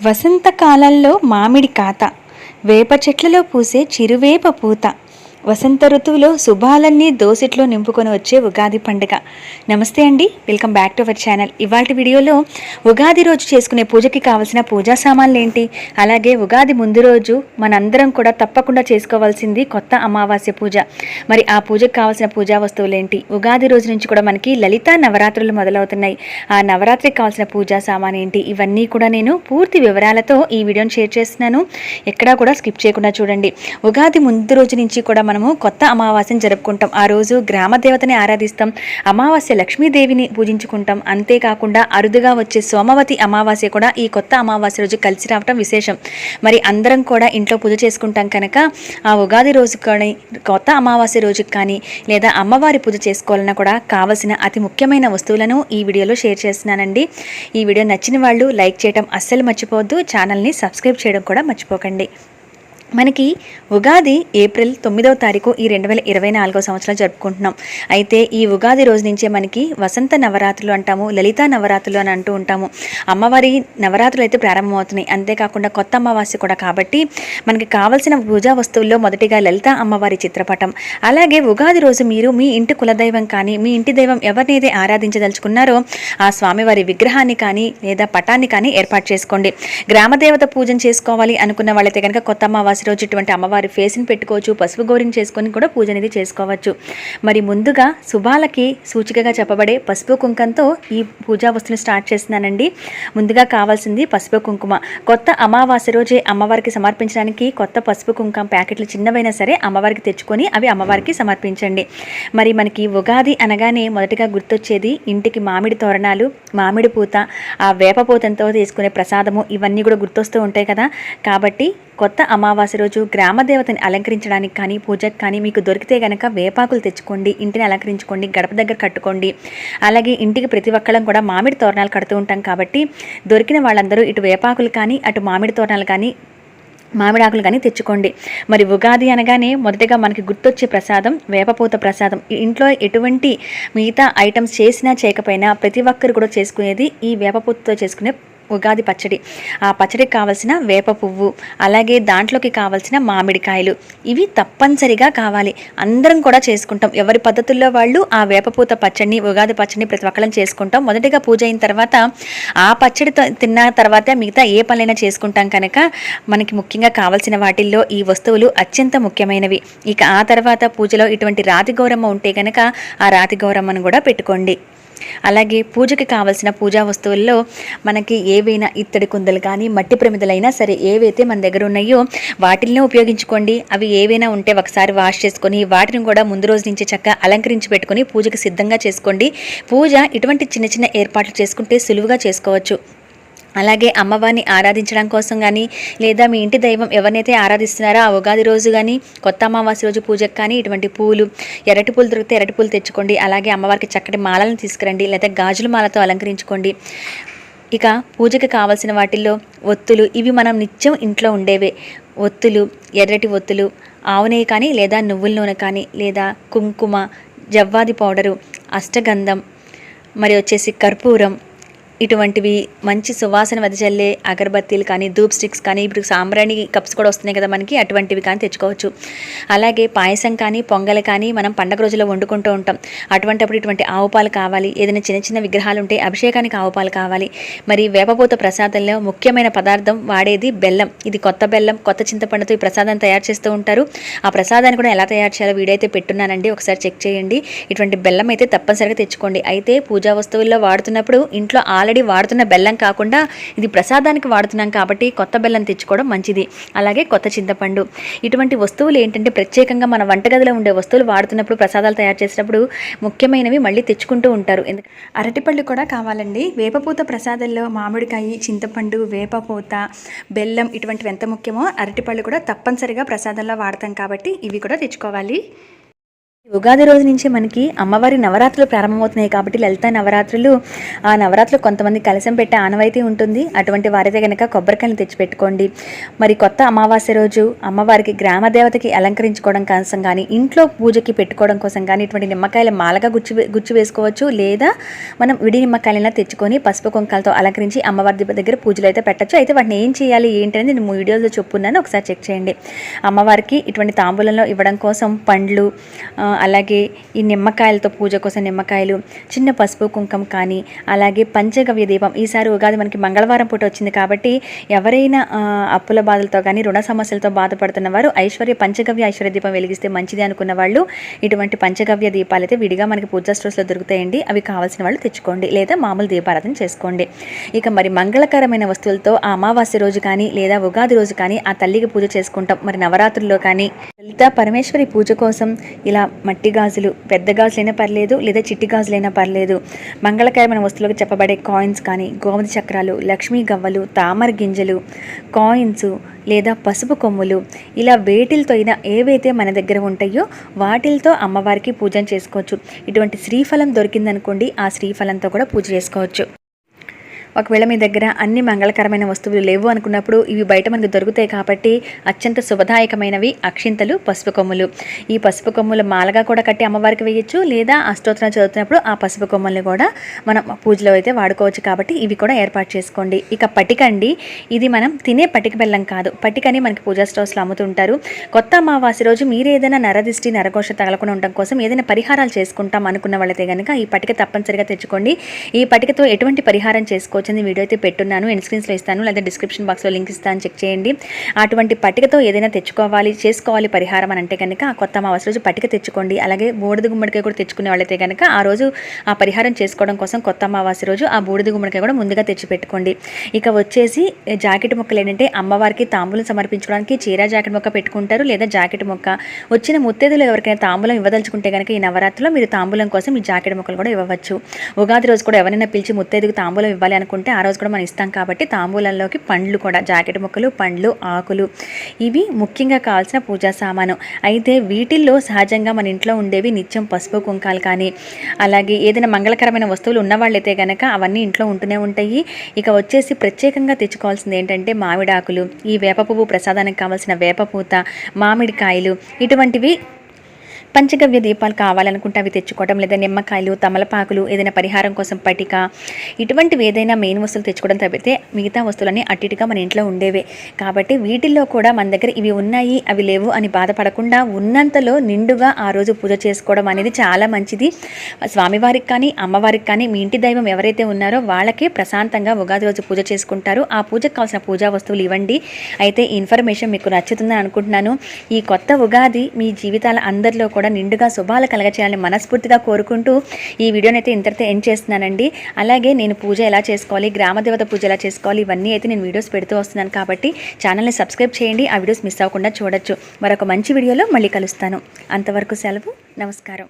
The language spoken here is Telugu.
వసంతకాలంలో మామిడి కాత వేప చెట్లలో పూసే చిరువేప పూత. వసంత ఋతువులో శుభాలన్నీ దోసిట్లో నింపుకొని వచ్చే ఉగాది పండుగ. నమస్తే అండి welcome back to our channel. ఇవాటి వీడియోలో ఉగాది రోజు చేసుకునే పూజకి కావాల్సిన పూజా సామాన్లు ఏంటి అలాగే ఉగాది ముందు రోజు మనందరం కూడా తప్పకుండా చేసుకోవాల్సింది కొత్త అమావాస్య పూజ. మరి ఆ పూజకు కావాల్సిన పూజా వస్తువులు ఏంటి ఉగాది రోజు నుంచి కూడా మనకి లలిత నవరాత్రులు మొదలవుతున్నాయి. ఆ నవరాత్రికి కావాల్సిన పూజా సామాన్ ఏంటి ఇవన్నీ కూడా నేను పూర్తి వివరాలతో ఈ వీడియోని షేర్ చేస్తున్నాను. ఎక్కడా కూడా స్కిప్ చేయకుండా చూడండి. ఉగాది ముందు రోజు నుంచి కూడా మనము కొత్త అమావాస్యను జరుపుకుంటాం. ఆ రోజు గ్రామ దేవతని ఆరాధిస్తాం. అమావాస్య లక్ష్మీదేవిని పూజించుకుంటాం. అంతేకాకుండా అరుదుగా వచ్చే సోమవతి అమావాస్య కూడా ఈ కొత్త అమావాస్య రోజు కలిసి రావటం విశేషం. మరి అందరం కూడా ఇంట్లో పూజ చేసుకుంటాం కనుక ఆ ఉగాది రోజు కానీ కొత్త అమావాస్య రోజుకి కానీ లేదా అమ్మవారి పూజ చేసుకోవాలన్నా కూడా కావలసిన అతి ముఖ్యమైన వస్తువులను ఈ వీడియోలో షేర్ చేస్తున్నానండి. ఈ వీడియో నచ్చిన వాళ్ళు లైక్ చేయడం అస్సలు మర్చిపోవద్దు. ఛానల్ని సబ్స్క్రైబ్ చేయడం కూడా మర్చిపోకండి. మనకి ఉగాది ఏప్రిల్ తొమ్మిదవ తారీఖు ఈ రెండు వేల ఇరవై నాలుగో సంవత్సరం జరుపుకుంటున్నాం. అయితే ఈ ఉగాది రోజు నుంచే మనకి వసంత నవరాత్రులు అంటాము లలితా నవరాత్రులు అని అంటూ ఉంటాము. అమ్మవారి నవరాత్రులు అయితే ప్రారంభమవుతున్నాయి. అంతేకాకుండా కొత్త అమ్మవాస్య కూడా కాబట్టి మనకి కావలసిన పూజా వస్తువుల్లో మొదటిగా లలిత అమ్మవారి చిత్రపటం. అలాగే ఉగాది రోజు మీరు మీ ఇంటి కులదైవం కానీ మీ ఇంటి దైవం ఎవరినైతే ఆరాధించదలుచుకున్నారో ఆ స్వామివారి విగ్రహాన్ని కానీ లేదా పటాన్ని కానీ ఏర్పాటు చేసుకోండి. గ్రామదేవత పూజను చేసుకోవాలి అనుకున్న వాళ్ళైతే కనుక కొత్త అమ్మవాస్య అమావాస్య రోజు ఇటువంటి అమ్మవారి ఫేస్ని పెట్టుకోవచ్చు పసుపు గౌరిని చేసుకొని కూడా పూజ అనేది చేసుకోవచ్చు. మరి ముందుగా శుభాలకి సూచికగా చెప్పబడే పసుపు కుంకంతో ఈ పూజా వస్తువుని స్టార్ట్ చేస్తున్నానండి. ముందుగా కావాల్సింది పసుపు కుంకుమ. కొత్త అమావాస్య రోజే అమ్మవారికి సమర్పించడానికి కొత్త పసుపు కుంకం ప్యాకెట్లు చిన్నవైనా సరే అమ్మవారికి తెచ్చుకొని అవి అమ్మవారికి సమర్పించండి. మరి మనకి ఉగాది అనగానే మొదటగా గుర్తొచ్చేది ఇంటికి మామిడి తోరణాలు మామిడి పూత ఆ వేప పూతంతో తీసుకునే ప్రసాదము ఇవన్నీ కూడా గుర్తొస్తూ ఉంటాయి కదా. కాబట్టి కొత్త అమావాస్య రోజు గ్రామ దేవతని అలంకరించడానికి కానీ పూజకు కానీ మీకు దొరికితే గనక వేపాకులు తెచ్చుకోండి ఇంటిని అలంకరించుకోండి గడప దగ్గర కట్టుకోండి. అలాగే ఇంటికి ప్రతి ఒక్కళ్ళం కూడా మామిడి తోరణాలు కడుతూ ఉంటాం కాబట్టి దొరికిన వాళ్ళందరూ ఇటు వేపాకులు కానీ అటు మామిడి తోరణాలు కానీ మామిడాకులు కానీ తెచ్చుకోండి. మరి ఉగాది అనగానే మొదటగా మనకి గుర్తొచ్చే ప్రసాదం వేపపూత ప్రసాదం. ఇంట్లో ఎటువంటి మిగతా ఐటమ్స్ చేసినా చేయకపోయినా ప్రతి ఒక్కరు కూడా చేసుకునేది ఈ వేపపూతతో చేసుకునే ఉగాది పచ్చడి. ఆ పచ్చడికి కావాల్సిన వేప పువ్వు అలాగే దాంట్లోకి కావాల్సిన మామిడికాయలు. ఇవి తప్పనిసరిగా కావాలి. అందరం కూడా చేసుకుంటాం. ఎవరి పద్ధతుల్లో వాళ్ళు ఆ వేపపూత పచ్చడిని ఉగాది పచ్చడిని ప్రతి ఒక్కళ్ళం చేసుకుంటాం. మొదటిగా పూజ అయిన తర్వాత ఆ పచ్చడితో తిన్న తర్వాత మిగతా ఏ పనులైనా చేసుకుంటాం కనుక మనకి ముఖ్యంగా కావాల్సిన వాటిల్లో ఈ వస్తువులు అత్యంత ముఖ్యమైనవి. ఇక ఆ తర్వాత పూజలో ఇటువంటి రాతి గౌరమ్మ ఉంటే కనుక ఆ రాతి గౌరమ్మను కూడా పెట్టుకోండి. అలాగే పూజకి కావలసిన పూజా వస్తువుల్లో మనకి ఏవైనా ఇత్తడి కుందలు కానీ మట్టి ప్రమిదలైనా సరే ఏవైతే మన దగ్గర ఉన్నాయో వాటిల్నే ఉపయోగించుకోండి. అవి ఏవైనా ఉంటే ఒకసారి వాష్ చేసుకొని వాటిని కూడా ముందు రోజు నుంచి చక్కగా అలంకరించి పెట్టుకొని పూజకి సిద్ధంగా చేసుకోండి. పూజ ఇటువంటి చిన్న చిన్న ఏర్పాట్లు చేసుకుంటే సులువుగా చేసుకోవచ్చు. అలాగే అమ్మవారిని ఆరాధించడం కోసం కానీ లేదా మీ ఇంటి దైవం ఎవరినైతే ఆరాధిస్తున్నారో ఆ ఉగాది రోజు కానీ కొత్త అమావాస్య రోజు పూజకు కానీ ఇటువంటి పూలు ఎరటి పూలు దొరికితే ఎరటి పూలు తెచ్చుకోండి అలాగే అమ్మవారికి చక్కటి మాలను తీసుకురండి లేదా గాజుల మాలతో అలంకరించుకోండి. ఇక పూజకి కావాల్సిన వాటిల్లో ఒత్తులు ఇవి మనం నిత్యం ఇంట్లో ఉండేవే. ఒత్తులు ఎర్రటి ఒత్తులు ఆవు నెయ్యి కానీ లేదా నువ్వుల నూనె కానీ లేదా కుంకుమ జవ్వాది పౌడరు అష్టగంధం మరి వచ్చేసి కర్పూరం ఇటువంటివి మంచి సువాసన వెదజల్లే అగరబత్తీలు కానీ ధూప్ స్టిక్స్ కానీ ఇప్పుడు సాంబ్రాణి కప్స్ కూడా వస్తున్నాయి కదా మనకి అటువంటివి కానీ తెచ్చుకోవచ్చు. అలాగే పాయసం కానీ పొంగల్ కానీ మనం పండగ రోజుల్లో వండుకుంటూ ఉంటాం. అటువంటిప్పుడు ఇటువంటి ఆవు పాలు కావాలి ఏదైనా చిన్న చిన్న విగ్రహాలు ఉంటే అభిషేకానికి ఆవుపాలు కావాలి. మరి వేపపూత ప్రసాదంలో ముఖ్యమైన పదార్థం వాడేది బెల్లం. ఇది కొత్త బెల్లం కొత్త చింతపండుతో ఈ ప్రసాదాన్ని తయారు చేస్తూ ఉంటారు. ఆ ప్రసాదాన్ని కూడా ఎలా తయారు చేయాలో వీడైతే పెట్టున్నానండి. ఒకసారి చెక్ చేయండి. ఇటువంటి బెల్లం అయితే తప్పనిసరిగా తెచ్చుకోండి. అయితే పూజా వస్తువుల్లో వాడుతున్నప్పుడు ఇంట్లో ఆల్రెడీ వాడుతున్న బెల్లం కాకుండా ఇది ప్రసాదానికి వాడుతున్నాం కాబట్టి కొత్త బెల్లం తెచ్చుకోవడం మంచిది. అలాగే కొత్త చింతపండు. ఇటువంటి వస్తువులు ఏంటంటే ప్రత్యేకంగా మన వంటగదిలో ఉండే వస్తువులు వాడుతున్నప్పుడు ప్రసాదాలు తయారు చేసినప్పుడు ముఖ్యమైనవి మళ్ళీ తెచ్చుకుంటూ ఉంటారు. ఎందుకంటే అరటిపళ్ళు కూడా కావాలండి. వేపపూత ప్రసాదంలో మామిడికాయ చింతపండు వేపపూత బెల్లం ఇటువంటివి ఎంత ముఖ్యమో అరటిపళ్ళు కూడా తప్పనిసరిగా ప్రసాదంలో వాడతాం కాబట్టి ఇవి కూడా తెచ్చుకోవాలి. ఉగాది రోజు నుంచి మనకి అమ్మవారి నవరాత్రులు ప్రారంభమవుతున్నాయి కాబట్టి లలిత నవరాత్రులు ఆ నవరాత్రులు కొంతమంది కలశం పెట్టే ఆనవాయితీ ఉంటుంది. అటువంటి వారైతే కనుక కొబ్బరికాయలు తెచ్చిపెట్టుకోండి. మరి కొత్త అమావాస్య రోజు అమ్మవారికి గ్రామ దేవతకి అలంకరించుకోవడం కోసం కానీ ఇంట్లో పూజకి పెట్టుకోవడం కోసం కానీ ఇటువంటి నిమ్మకాయల మాలగా గుచ్చి గుచ్చి వేసుకోవచ్చు. లేదా మనం విడి నిమ్మకాయలైనా తెచ్చుకొని పసుపు కుంకాలతో అలంకరించి అమ్మవారి దగ్గర పూజలు అయితే పెట్టచ్చు. అయితే వాటిని ఏం చేయాలి? ఏంటనేది నేను వీడియోలో చెప్పున్నాను ఒకసారి చెక్ చేయండి. అమ్మవారికి ఇటువంటి తాంబూలంలో ఇవ్వడం కోసం పండ్లు అలాగే ఈ నిమ్మకాయలతో పూజ కోసం నిమ్మకాయలు చిన్న పసుపు కుంకం కానీ అలాగే పంచగవ్య దీపం. ఈసారి ఉగాది మనకి మంగళవారం పూట వచ్చింది కాబట్టి ఎవరైనా అప్పుల బాధలతో కానీ రుణ సమస్యలతో బాధపడుతున్న వారు ఐశ్వర్య పంచగవ్య ఐశ్వర్య దీపం వెలిగిస్తే మంచిది అనుకున్న వాళ్ళు ఇటువంటి పంచగవ్య దీపాలు అయితే విడిగా మనకి పూజా స్టోర్స్లో దొరుకుతాయండి. అవి కావాల్సిన వాళ్ళు తెచ్చుకోండి లేదా మామూలు దీపారాధన చేసుకోండి. ఇక మరి మంగళకరమైన వస్తువులతో ఆ అమావాస్య రోజు కానీ లేదా ఉగాది రోజు కానీ ఆ తల్లికి పూజ చేసుకుంటాం. మరి నవరాత్రుల్లో కానీ లలిత పరమేశ్వరి పూజ కోసం ఇలా మట్టి గాజులు. పెద్ద గాజులైనా పర్లేదు లేదా చిట్టి గాజులైనా పర్లేదు. మంగళకరమైన వస్తువులకు చెప్పబడే కాయిన్స్ కానీ గోమతి చక్రాలు లక్ష్మీ గవ్వలు తామర గింజలు కాయిన్స్ లేదా పసుపు కొమ్ములు ఇలా వేటిలతో అయినా ఏవైతే మన దగ్గర ఉంటాయో వాటిలతో అమ్మవారికి పూజ చేసుకోవచ్చు. ఇటువంటి శ్రీఫలం దొరికిందనుకోండి ఆ శ్రీఫలంతో కూడా పూజ చేసుకోవచ్చు. ఒకవేళ మీ దగ్గర అన్ని మంగళకరమైన వస్తువులు లేవు అనుకున్నప్పుడు ఇవి బయట మనకు దొరుకుతాయి కాబట్టి అత్యంత శుభదాయకమైనవి అక్షింతలు పసుపు కొమ్ములు. ఈ పసుపు కొమ్ములు మాలగా కూడా కట్టి అమ్మవారికి వేయచ్చు లేదా అష్టోత్తరం చదువుతున్నప్పుడు ఆ పసుపు కొమ్మల్ని కూడా మనం పూజలో అయితే వాడుకోవచ్చు కాబట్టి ఇవి కూడా ఏర్పాటు చేసుకోండి. ఇక పటికండి ఇది మనం తినే పటిక బెల్లం కాదు. పటికని మనకి పూజా స్టోర్స్లో అమ్ముతుంటారు. కొత్త అమావాస్య రోజు మీరు ఏదైనా నరదిష్టి నరకోశ తగలకుండా ఉండడం కోసం ఏదైనా పరిహారాలు చేసుకుంటాం అనుకున్న వాళ్ళైతే కనుక ఈ పటిక తప్పనిసరిగా తెచ్చుకోండి. ఈ పటికతో ఎటువంటి పరిహారం చేసుకోవచ్చు నచ్చింది వీడియో అయితే పెట్టున్నాను. ఎండ్ స్క్రీన్స్లో ఇస్తాను. లేదా డిస్క్రిప్షన్ బాక్స్లో లింక్ ఇస్తాను చెక్ చేయండి. అటువంటి పట్టికతో ఏదైనా తెచ్చుకోవాలి చేసుకోవాలి పరిహారం అని అంటే కనుక ఆ కొత్త అమావాస రోజు పట్టిక తెచ్చుకోండి. అలాగే బూడిద గుమ్మడికాయ కూడా తెచ్చుకునే వాళ్ళైతే కనుక ఆ రోజు ఆ పరిహారం చేసుకోవడం కోసం కొత్త అమావాస్య రోజు ఆ బూడిద గుమ్మడికాయ కూడా ముందుగా తెచ్చిపెట్టుకోండి ఇక వచ్చేసి జాకెట్ మొక్కలు ఏంటంటే అమ్మవారికి తాంబూలం సమర్పించడానికి చీర జాకెట్ మొక్క పెట్టుకుంటారు లేదా జాకెట్ మొక్క. వచ్చిన ముత్తేదులు ఎవరికైనా తాంబూలం ఇవ్వదలుచుకుంటే కనుక ఈ నవరాత్రిలో మీరు తాంబూలం కోసం ఈ జాకెట్ మొక్కలు కూడా ఇవ్వవచ్చు. ఉగాది రోజు కూడా ఎవరైనా పిలిచి ముత్తేదుకు తాంబూలం ఇవ్వాలి అనుకుంటే ఆ రోజు కూడా మనం ఇస్తాం కాబట్టి తాంబూలంలోకి పండ్లు కూడా జాకెట్ ముక్కలు పండ్లు ఆకులు ఇవి ముఖ్యంగా కావాల్సిన పూజా సామాను. అయితే వీటిల్లో సహజంగా మన ఇంట్లో ఉండేవి నిత్యం పసుపు కుంకాలు కానీ అలాగే ఏదైనా మంగళకరమైన వస్తువులు ఉన్నవాళ్ళైతే కనుక అవన్నీ ఇంట్లో ఉంటూనే ఉంటాయి. ఇక వచ్చేసి ప్రత్యేకంగా తెచ్చుకోవాల్సింది ఏంటంటే మామిడాకులు ఈ వేప పువ్వు ప్రసాదానికి కావాల్సిన వేపపూత మామిడికాయలు ఇటువంటివి పంచగవ్య దీపాలు కావాలనుకుంటే అవి తెచ్చుకోవడం లేదా నిమ్మకాయలు తమలపాకులు ఏదైనా పరిహారం కోసం పటిక ఇటువంటివి ఏదైనా మెయిన్ వస్తువులు తెచ్చుకోవడం తప్పితే మిగతా వస్తువులన్నీ అట్టిటిగా మన ఇంట్లో ఉండేవే. కాబట్టి వీటిల్లో కూడా మన దగ్గర ఇవి ఉన్నాయి అవి లేవు అని బాధపడకుండా ఉన్నంతలో నిండుగా ఆ రోజు పూజ చేసుకోవడం అనేది చాలా మంచిది. స్వామివారికి కానీ అమ్మవారికి కానీ మీ ఇంటి దైవం ఎవరైతే ఉన్నారో వాళ్ళకే ప్రశాంతంగా ఉగాది రోజు పూజ చేసుకుంటారు. ఆ పూజకు కావాల్సిన పూజా వస్తువులు ఇవ్వండి. అయితే ఈ ఇన్ఫర్మేషన్ మీకు నచ్చుతుందని అనుకుంటున్నాను. ఈ కొత్త ఉగాది మీ జీవితాల అందరిలో కూడా నిండుగా శుభాలు కలగచేయాలని మనస్ఫూర్తిగా కోరుకుంటూ ఈ వీడియోని అయితే ఇంతటితో ఎండ్ చేస్తున్నానండి. అలాగే నేను పూజ ఎలా చేసుకోవాలి గ్రామదేవత పూజ ఎలా చేసుకోవాలి ఇవన్నీ అయితే నేను వీడియోస్ పెడుతూ వస్తున్నాను కాబట్టి ఛానల్ని సబ్స్క్రైబ్ చేయండి. ఆ వీడియోస్ మిస్ అవ్వకుండా చూడొచ్చు. మరొక మంచి వీడియోలో మళ్ళీ కలుస్తాను. అంతవరకు సెలవు. నమస్కారం.